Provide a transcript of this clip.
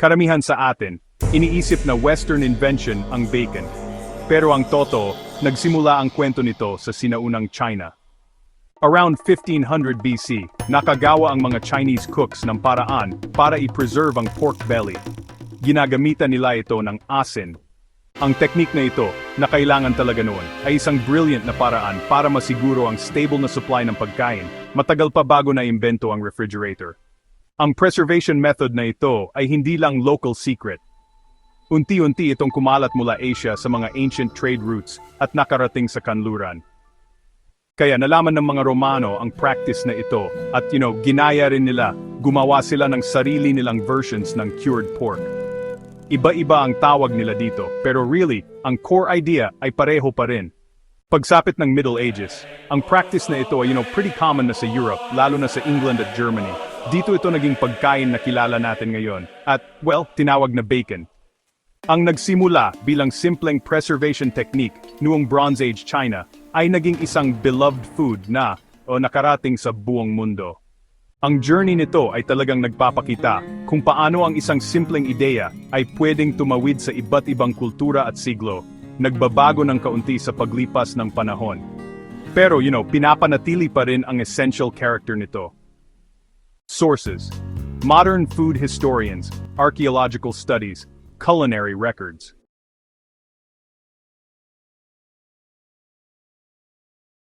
Karamihan sa atin, iniisip na Western invention ang bacon. Pero ang totoo, nagsimula ang kwento nito sa sinaunang China. Around 1500 BC, nakagawa ang mga Chinese cooks ng paraan para i-preserve ang pork belly. Ginagamitan nila ito ng asin. Ang teknik na ito, na kailangan talaga noon, ay isang brilliant na paraan para masiguro ang stable na supply ng pagkain, matagal pa bago na imbento ang refrigerator. Ang preservation method na ito ay hindi lang local secret. Unti-unti itong kumalat mula Asia sa mga ancient trade routes at nakarating sa kanluran. Kaya nalaman ng mga Romano ang practice na ito at you know, ginaya rin nila, gumawa sila ng sarili nilang versions ng cured pork. Iba-iba ang tawag nila dito, pero really, ang core idea ay pareho pa rin. Pagsapit ng Middle Ages, ang practice na ito ay you know, pretty common na sa Europe, lalo na sa England at Germany. Dito ito naging pagkain na kilala natin ngayon, at, well, tinawag na bacon. Ang nagsimula bilang simpleng preservation technique noong Bronze Age China ay naging isang beloved food na o nakarating sa buong mundo. Ang journey nito ay talagang nagpapakita kung paano ang isang simpleng ideya ay pwedeng tumawid sa iba't ibang kultura at siglo, nagbabago ng kaunti sa paglipas ng panahon. Pero you know, pinapanatili pa rin ang essential character nito. Sources Modern food historians, archaeological studies, culinary records.